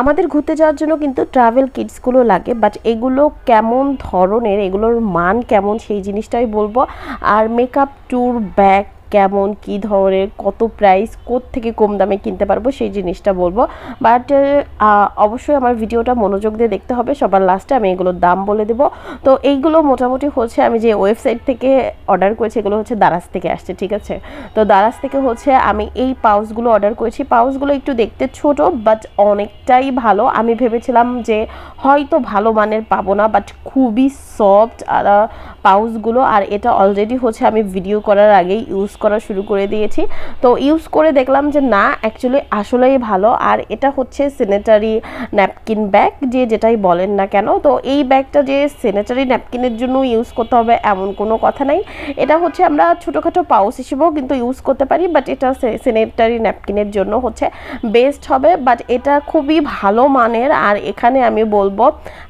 আমাদের ঘুরতে যাওয়ার জন্য কিন্তু ট্রাভেল কিটসগুলো লাগে বাট এগুলো কেমন ধরনের, এগুলোর মান কেমন সেই জিনিসটাই বলব। আর মেকআপ ট্যুর ব্যাগ কেমন, কি ধরনের, কত প্রাইস থেকে কম দামে কিনতে পারব সেই জিনিসটা বলব। বাট অবশ্যই আমার ভিডিওটা মনোযোগ দিয়ে দেখতে হবে, সবার লাস্টে আমি এগুলোর দাম বলে দেবো। তো এইগুলো মোটামুটি হচ্ছে আমি যে ওয়েবসাইট থেকে অর্ডার করেছি, এগুলো হচ্ছে দারাজ থেকে আসছে, ঠিক আছে? তো দারাজ থেকে হচ্ছে আমি এই পাউচগুলো অর্ডার করেছি। পাউচগুলো একটু দেখতে ছোট বাট অনেকটাই ভালো। আমি ভেবেছিলাম যে হয়তো ভালো মানের পাবো না বাট খুবই সফট আর পাউচগুলো আর এটা অলরেডি হচ্ছে আমি ভিডিও করার আগেই ইউজ করা শুরু করে দিয়েছি। তো ইউজ করে দেখলাম যে না অ্যাকচুয়ালি আসলেই ভালো। আর এটা হচ্ছে স্যানিটারি ন্যাপকিন ব্যাগ যে যেটাই বলেন না কেন, তো এই ব্যাগটা যে স্যানিটারি ন্যাপকিনের জন্য ইউজ করতে হবে এমন কোনো কথা নাই। এটা হচ্ছে আমরা ছোটোখাটো পাউস হিসেবেও কিন্তু ইউজ করতে পারি বাট এটা স্যানিটারি ন্যাপকিনের জন্য হচ্ছে বেস্ট হবে। বাট এটা খুবই ভালো মানের। আর এখানে আমি বলব,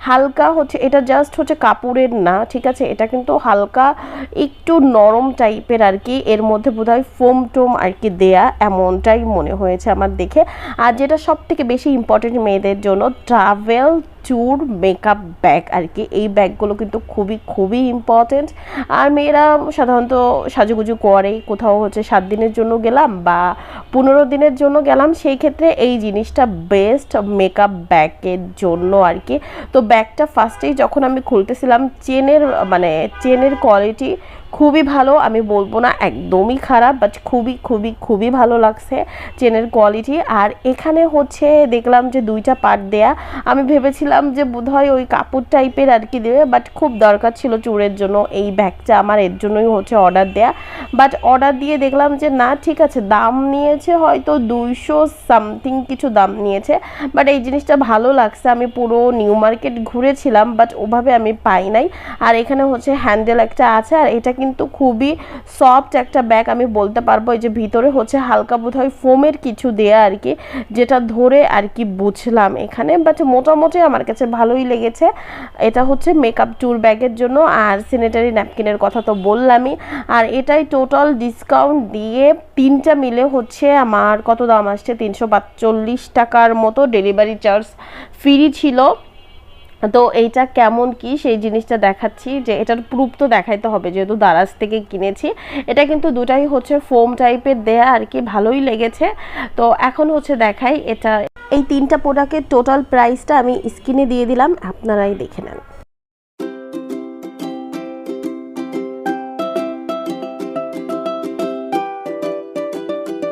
হালকা হচ্ছে, এটা জাস্ট হচ্ছে কাপড়ের না, ঠিক আছে? এটা কিন্তু হালকা, একটু নরম টাইপের আর কি। এর মধ্যে বোধহয় ফোম টোম আর কি দেয়া এমনটাই মনে হয়েছে আমার দেখে। আর যেটা সব থেকে বেশি ইম্পর্টেন্ট মেয়েদের জন্য ট্রাভেল চুর মেকআপ ব্যাগ আর কি, এই ব্যাগগুলো কিন্তু খুবই খুবই ইম্পর্টেন্ট আর মেয়েরা সাধারণত সাজুগুজু করে, কোথাও হচ্ছে সাত দিনের জন্য গেলাম বা পনেরো দিনের জন্য গেলাম, সেই ক্ষেত্রে এই জিনিসটা বেস্ট মেকআপ ব্যাগের জন্য আর কি। তো ব্যাগটা ফার্স্টেই যখন আমি খুলতেছিলাম, চেনের মানে চেনের কোয়ালিটি খুবই ভালো, আমি বলব না একদমই খারাপ বাট খুবই খুবই খুবই ভালো লাগছে চেনের কোয়ালিটি আর এখানে হচ্ছে দেখলাম যে দুইটা পার্ট দেয়া। আমি ভেবেছিলাম যে বোধহয় ওই কাপড় টাইপের আর কি দেবে বাট খুব দরকার ছিল চুরের জন্য এই ব্যাগটা আমার, এর জন্যই হচ্ছে অর্ডার দেয়া। বাট অর্ডার দিয়ে দেখলাম যে না, ঠিক আছে, দাম নিয়েছে হয়তো দুইশো সামথিং কিছু দাম নিয়েছে বাট এই জিনিসটা ভালো লাগছে। আমি পুরো নিউ মার্কেট ঘুরেছিলাম বাট ওভাবে আমি পাই নাই। আর এখানে হচ্ছে হ্যান্ডেল একটা আছে, আর এটা কিন্তু খুবই সফট একটা ব্যাগ আমি বলতে পারব, এই যে ভিতরে হচ্ছে হালকা বোধ হয় ফোমের কিছু দেয়া আর কি, যেটা ধরে আর কি বুঝলাম এখানে। বাট মোটামুটি আমার কাছে ভালোই লেগেছে। এটা হচ্ছে মেকআপ ট্যুর ব্যাগের জন্য আর স্যানিটারি ন্যাপকিনের কথা তো বললামই। আর এটাই টোটাল ডিসকাউন্ট দিয়ে তিনটা মিলে হচ্ছে আমার কত দাম আসছে? তিনশো টাকার মতো ডেলিভারি চার্জ ফ্রি ছিল। তো এইটা কেমন কি সেই জিনিসটা দেখাচ্ছি যে এটার প্রুফ তো দেখাইতে হবে যেহেতু দারাজ থেকে কিনেছি। এটা কিন্তু দুটাই হচ্ছে ফোম টাইপের দেয়া আর কি, ভালোই লেগেছে। তো এখন হচ্ছে দেখাই এটা এই তিনটা প্রোডাক্টের টোটাল প্রাইসটা আমি স্ক্রিনে দিয়ে দিলাম আপনারাই দেখে নেন।